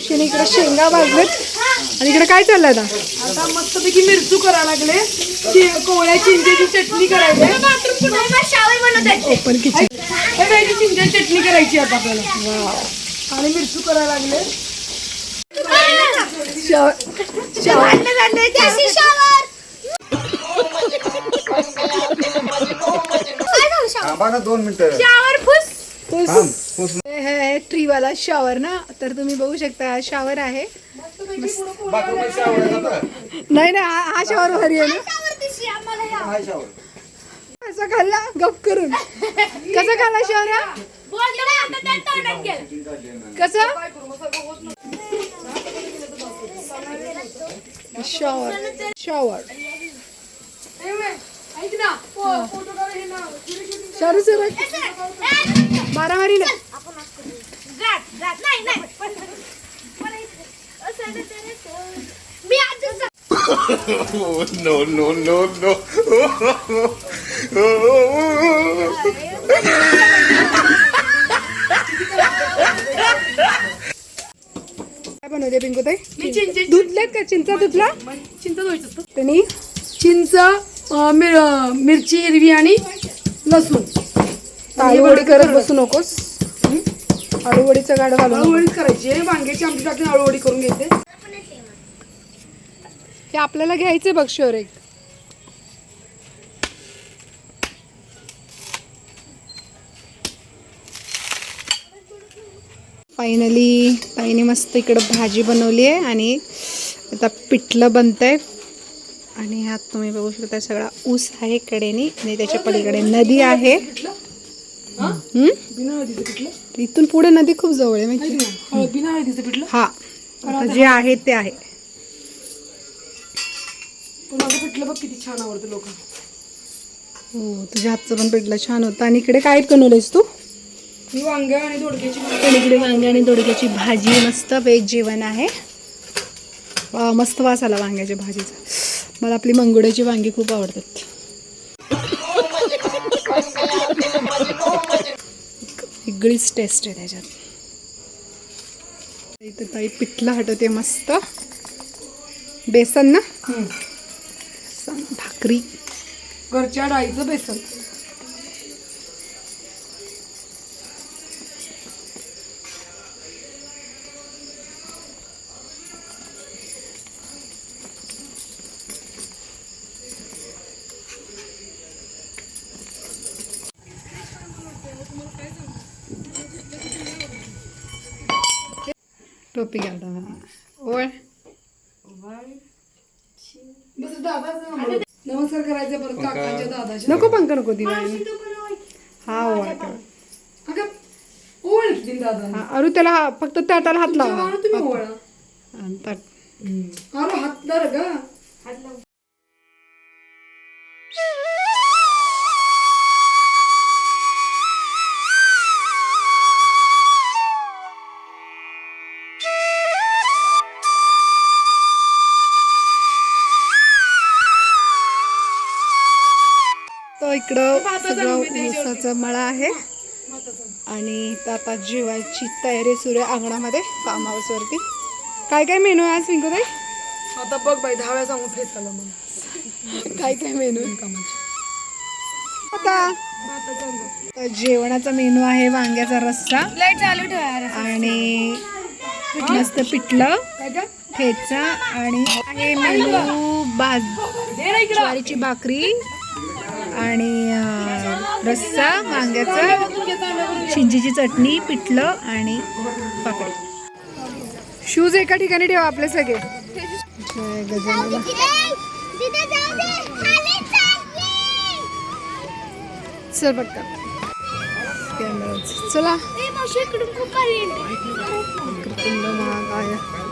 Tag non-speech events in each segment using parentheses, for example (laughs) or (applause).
अश्विनी इकडे शेंगा भाजलेत. आणि इकडे काय चाललंय आता? आता मस्तपैकी मिरचू करायला लागले. कोवळ्या चिंचेची चटणी करायची ओपन किचन हे वेगळी चिंचेची चटणी करायची आता आपल्याला. आणि मिरचू करायला लागले. थांबा ना दोन मिनिटं. थांब फुस हे ट्रीवाला शॉवर ना? तर तुम्ही बघू शकता हा शॉवर आहे. नाही ना हा हा शॉवर भारी आहे ना. कसा खाल्ला? गप करून. कसा खाल्ला शॉवर हा? कसा? शॉवर शॉवर ऐक ना. ना मारामारी नाही no, no, no, no. काय बनवते पिंकू मी चिंचे दुधलेत का चिंचा दुधला चिंच धुवायचं. त्यांनी चिंच मिर मिरची हिरवी आणि लसूण. आळूवडी करत बसू नकोस. आळूवडीचं गाडं घालू नको. अळूवडी करायची. आहे वांग्याची आमटी टाकून अळूवडी करून घेते हे आपल्याला घ्यायचं बघ शोर एक. फायनली ताईने मस्त इकडं भाजी बनवली आहे आणि आता पिठलं बनतंय. आणि ह्यात तुम्ही बघू शकता सगळा ऊस आहे कडेनी आणि त्याच्या पलीकडे नदी आहे हम्म? बिना हळदीचं पिठलं इथून पुढे नदी खूप जवळ आहे माहिती बिना हळदीचं पिठलं? हा. आता जे आहे ते आहे. पण माझं पिठलं बघ किती छान आवडतं लोक हो तुझ्या हातचं पण पिठलं छान होतं. आणि इकडे काय बनवलंयस तू? मी वांग आणि दोडक्याची इकडे वांगे आणि दोडक्याची भाजी. मस्त वेज जेवण आहे. वा मस्त वास आला वांग्याच्या भाजीचा. मला आपली मंगुड्याची वांगी खूप आवडतात. वेगळीच टेस्ट आहे त्याच्यात. इथं ताई पिठलं हटवते मस्त. बेसन ना? भाकरी. घरच्या डाळीचं बेसन. टोपी घालता ओळ बस दादा नमस्कार करायचा परत काकांच्या दादाच्या नको पंख नको दिवाळी. हा ओळ अगं ओळखतील दादा. हा अरू त्याला हा फक्त ताटाला हात लाव. तुम्ही ओळा आणि ताट अरे हात धर ग. इकडं सगळं ऊसाचा मळा आहे. आणि आता जेवायची तयारी सुरू आहे अंगणामध्ये फार्म हाऊसवरती काय काय मेनू आहे आज पिंकूताई? आता बघ बाई दहा वेळा सांगून फेस आला मला. काय काय मेनू आता? जेवणाचा मेनू आहे वांग्याचा रस्सा. लाइट चालू ठेवा आणि मस्त पिठलं ठेचा आणि मेनू बाज ज्वारीची भाकरी आणि रस्सा वांग्याचा चिंचीची चटणी पिठलं आणि पापड. शूज एका ठिकाणी ठेवा आपले सगळे. चल कॅमेरा चला. कृतिंड महाकाय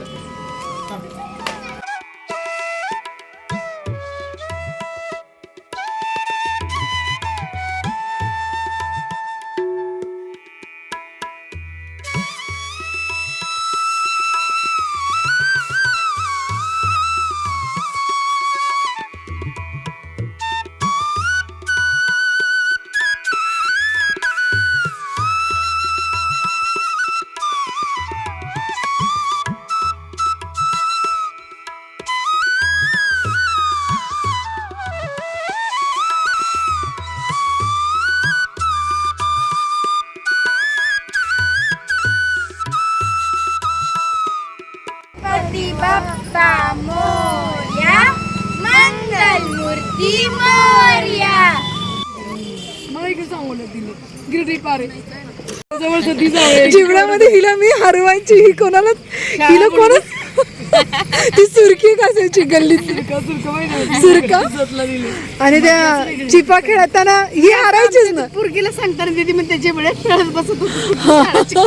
मोर्या मंगल मूर्ती मोर्या मला इकडे सांगवलं तिने गिरडी पारे जवळ सती जीवनामध्ये हिला मी हरवायची ही कोणाला हिला कोणाच (laughs) ती सुरकी कसायची गल्लीत? सुरका दिली आणि त्या चिपा खेळताना ही हारायचीच ना. पुरगीला सांगताना दिदी मग त्याच्या वेळेत खेळत बसत होती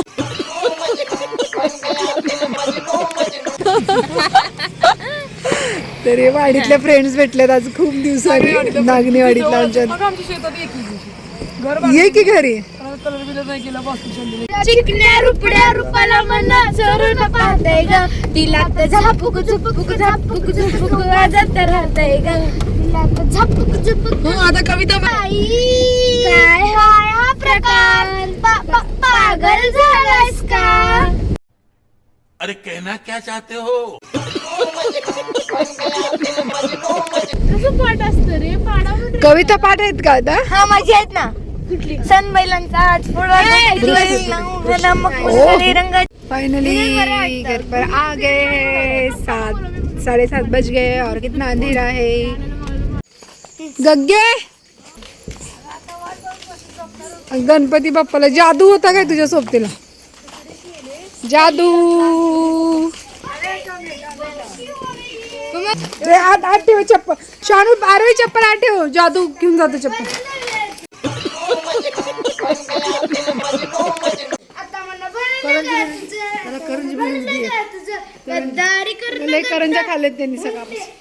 (laughs) (laughs) तरी वाडीतल्या फ्रेंड्स भेटलेत आज खूप दिवसांनी. नागनेवाडीतल्या आमच्या आमच्या शेतात एक दिवशी. घर ये की घरी? कलर बिलर नाही केला वास्तू चिकण्या रुपड्या रूपाला मना चरून पाहतय ग. तिला तर झापूक झुपूक झापूक झुपूक वाजत राहतय ग. तिला तर झापूक झुपूक. आता कविता काय हाय हा प्रकार? पा- पा- पागल झालास का? अरे कहना क्या चाहते हो? कसं पाठ असतं रे पाडावर कविता पाठ आहेत का आता? हा माझी आहेत ना. कुठली? सन बैलांचा आज रंग. फाइनली घर पर आ गए सात साढ़े सात बज गए और कितना अंधेरा है. गग्गे! गणपती बाप्पाला जादू होता काय तुझ्या सोबतीला? जादू। ठेव चप्पल. शानू बारवी चप्पल आत ठेव. जादू घेऊन जातो चप्पल. गद्दारी कर लय करंजा खाल्लेत त्यांनी सकाळपासून.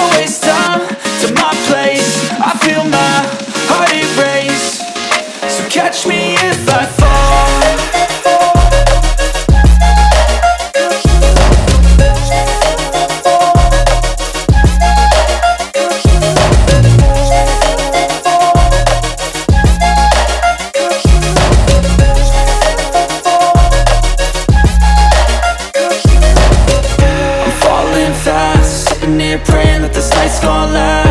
catch me if I fall praying that this night's gonna last.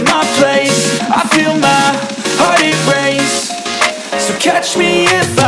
catch me if